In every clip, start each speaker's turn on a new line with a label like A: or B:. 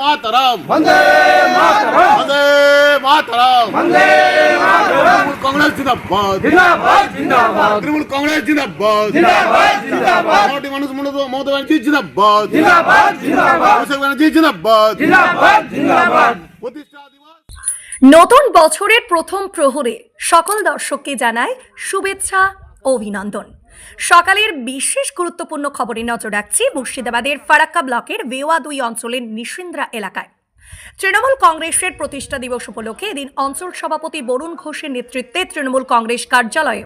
A: মাতরম।
B: বন্দে মাতরম।
A: বন্দে মাতরম।
B: বন্দে মাতরম।
A: তৃণমূল কংগ্রেস জিন্দাবাদ।
B: জিন্দাবাদ জিন্দাবাদ।
A: তৃণমূল কংগ্রেস জিন্দাবাদ।
B: জিন্দাবাদ জিন্দাবাদ।
A: মোটামুটি মানুষ মমতা মমতা ব্যানার্জি জিন্দাবাদ।
B: জিন্দাবাদ জিন্দাবাদ।
A: অভিষেক ব্যানার্জি জিন্দাবাদ।
B: জিন্দাবাদ জিন্দাবাদ।
A: প্রতিষ্ঠা দিবস।
C: নতুন বছরের প্রথম প্রহরে সকল দর্শককে জানায় শুভেচ্ছা অভিনন্দন। সকালের বিশেষ গুরুত্বপূর্ণ খবরে নজর রাখছি মুর্শিদাবাদের ফারাক্কা ব্লকের বেওয়া দুই অঞ্চলের নিশিন্দ্রা এলাকায়। তৃণমূল কংগ্রেসের প্রতিষ্ঠা দিবস উপলক্ষে এদিন অঞ্চল সভাপতি বরুণ ঘোষের নেতৃত্বে তৃণমূল কংগ্রেস কার্যালয়ে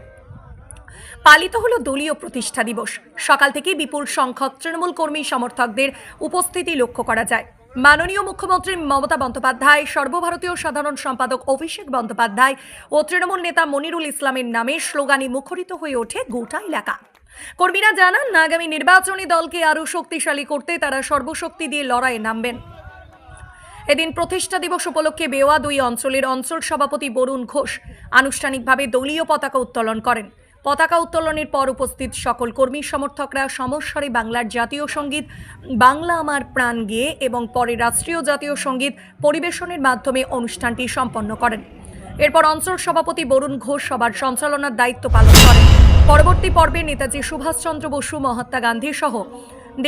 C: পালিত হল দলীয় প্রতিষ্ঠা দিবস। সকাল থেকে বিপুল সংখ্যক তৃণমূল কর্মী সমর্থকদের উপস্থিতি লক্ষ্য করা যায়। মাননীয় মুখ্যমন্ত্রী মমতা বন্দ্যোপাধ্যায়, সর্বভারতীয় সাধারণ সম্পাদক অভিষেক বন্দ্যোপাধ্যায় ও তৃণমূল নেতা মনিরুল ইসলামের নামে স্লোগানে মুখরিত হয়ে ওঠে গোটা এলাকা। কর্মীরা জানান, আগামী নির্বাচনী দলকে আরও শক্তিশালী করতে তারা সর্বশক্তি দিয়ে লড়াইয়ে নামবেন। এদিন প্রতিষ্ঠা দিবস উপলক্ষে বেওয়া দুই অঞ্চলের অঞ্চল সভাপতি বরুণ ঘোষ আনুষ্ঠানিকভাবে দলীয় পতাকা উত্তোলন করেন। পতাকা উত্তোলনের পর উপস্থিত সকল কর্মী সমর্থকরা সমস্বরে বাংলার জাতীয় সংগীত, বাংলা আমার প্রাণ গেয়ে এবং পরে রাষ্ট্রীয় জাতীয় সংগীত পরিবেশনের মাধ্যমে অনুষ্ঠানটি সম্পন্ন করেন। এরপর অঞ্চল সভাপতি বরুণ ঘোষ সবার সঞ্চালনার দায়িত্ব পালন করেন। পরবর্তী পর্বে নেতাজি সুভাষচন্দ্র বসু, মহাত্মা গান্ধী সহ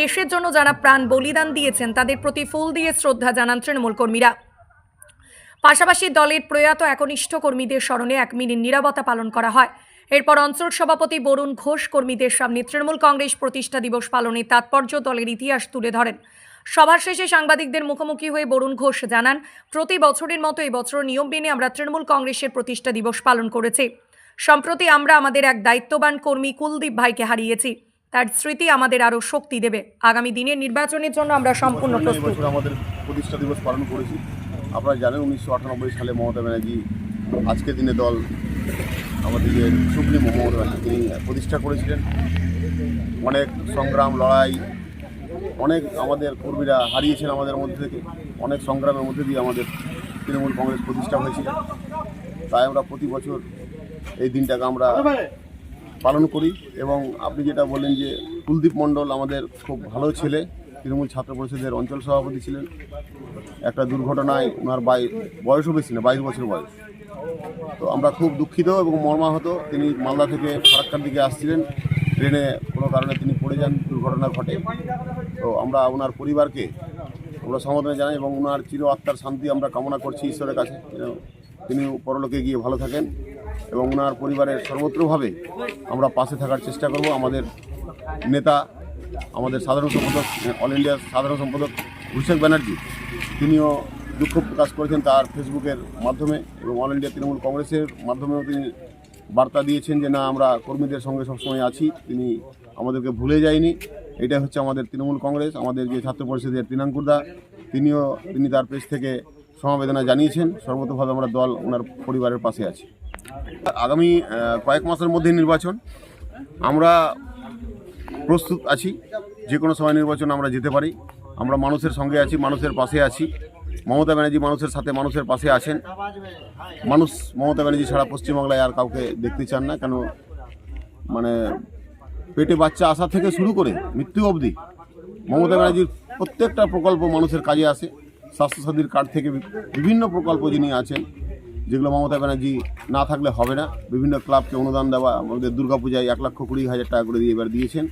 C: দেশের জন্য যারা প্রাণ বলিদান দিয়েছেন, তাদের প্রতি ফুল দিয়ে শ্রদ্ধা জানান তৃণমূল কর্মীরা। পাশাপাশি দলের প্রয়াত একনিষ্ঠ কর্মীদের স্মরণে এক মিনিট নিরাপত্তা পালন করা হয়। এরপর অঞ্চল সভাপতি বরুণ ঘোষ কর্মীদের সামনে তৃণমূল কংগ্রেস প্রতিষ্ঠা দিবস পালনের তাৎপর্য দলের ইতিহাস তুলে ধরেন। সভার শেষে সাংবাদিকদের মুখোমুখি হয়ে বরুণ ঘোষ জানান প্রতি বছরের মতো এবছর নিয়ম মেনে আমরা তৃণমূল কংগ্রেসের প্রতিষ্ঠা দিবস পালন করেছি। সম্প্রতি আমরা আমাদের এক দায়িত্ববান কর্মী কুলদীপ ভাইকে হারিয়েছি। তার স্মৃতি আমাদের আরও শক্তি দেবে। আগামী দিনের নির্বাচনের জন্য আমরা সম্পূর্ণ প্রস্তুত।
D: আমাদের প্রতিষ্ঠা দিবস পালন করেছি। আপনারা জানেন উনিশশো আটানব্বই সালে মমতা ব্যানার্জি আজকের দিনে দল আমাদের যে সুপ্রিম মমতা তিনি প্রতিষ্ঠা করেছিলেন, অনেক সংগ্রাম, লড়াই, অনেক আমাদের কর্মীরা হারিয়েছেন আমাদের মধ্যে থেকে, অনেক সংগ্রামের মধ্যে দিয়ে আমাদের তৃণমূল কংগ্রেস প্রতিষ্ঠা হয়েছিল। তাই আমরা প্রতি বছর এই দিনটাকে আমরা পালন করি এবং আপনি যেটা বললেন যে কুলদীপ মণ্ডল আমাদের খুব ভালো ছেলে, তৃণমূল ছাত্র পরিষদের অঞ্চল সভাপতি ছিলেন। একটা দুর্ঘটনায় ওনার বাই, বয়সও বেশি না, বাইশ বছর বয়স। তো আমরা খুব দুঃখিত এবং মর্মাহত। তিনি মালদা থেকে ফারাক্কার দিকে আসছিলেন। ট্রেনে কোনো কারণে তিনি পড়ে যান, দুর্ঘটনা ঘটে। তো আমরা ওনার পরিবারকে আমরা সমবেদনা জানাই এবং ওনার চির আত্মার শান্তি আমরা কামনা করছি ঈশ্বরের কাছে। তিনি পরলোকে গিয়ে ভালো থাকেন এবং ওনার পরিবারের সর্বত্রভাবে আমরা পাশে থাকার চেষ্টা করব। আমাদের নেতা, আমাদের সাধারণ সম্পাদক, অল ইন্ডিয়ার সাধারণ সম্পাদক অভিষেক ব্যানার্জি, তিনিও দুঃখ প্রকাশ করেছেন তার ফেসবুকের মাধ্যমে এবং অল ইন্ডিয়া তৃণমূল কংগ্রেসের মাধ্যমেও তিনি বার্তা দিয়েছেন যে, না, আমরা কর্মীদের সঙ্গে সবসময় আছি। তিনি আমাদেরকে ভুলে যায়নি। এটা হচ্ছে আমাদের তৃণমূল কংগ্রেস, আমাদের যে ছাত্র পরিষদের তৃণাঙ্কুরদা তিনিও, তিনি তার পেজ থেকে সমবেদনা জানিয়েছেন। সর্বতভাবে আমরা দল ওনার পরিবারের পাশে আছি। আগামী কয়েক মাসের মধ্যে নির্বাচন। আমরা প্রস্তুত আছি। যে কোনো সময় নির্বাচন আমরা যেতে পারি। আমরা মানুষের সঙ্গে আছি, মানুষের পাশে আছি। মমতা ব্যানার্জি মানুষের সাথে মানুষের পাশে আছেন। মানুষ মমতা ব্যানার্জি ছাড়া পশ্চিমবাংলায় আর কাউকে দেখতে চান না, কেন মানে পেটে বাচ্চা আসা থেকে শুরু করে মৃত্যু অবধি মমতা ব্যানার্জির প্রত্যেকটা প্রকল্প মানুষের কাজে আসে। স্বাস্থ্যসাথীর কার্ড থেকে বিভিন্ন প্রকল্প যিনি আছেন, যেগুলো মমতা ব্যানার্জি না থাকলে হবে না। বিভিন্ন ক্লাবকে অনুদান দেওয়া, আমাদের দুর্গাপূজায় এক লক্ষ কুড়ি হাজার টাকা করে দিয়ে এবার দিয়েছেন।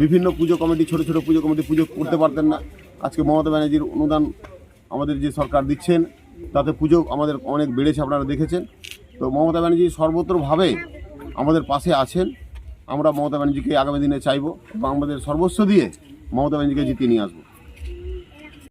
D: বিভিন্ন পুজো কমিটি, ছোট ছোট পুজো কমিটি পুজো করতে পারতেন না। আজকে মমতা ব্যানার্জির অনুদান আমাদের যে সরকার দিচ্ছেন, তাতে পুজো আমাদের অনেক বেড়েছে, আপনারা দেখেছেন। তো মমতা ব্যানার্জি সর্বত্রভাবে আমাদের পাশে আছেন। আমরা মমতা ব্যানার্জিকে আগামী দিনে চাইব এবং আমাদের সর্বস্ব দিয়ে মমতা ব্যানার্জিকে জিতিয়ে নিয়ে আসব।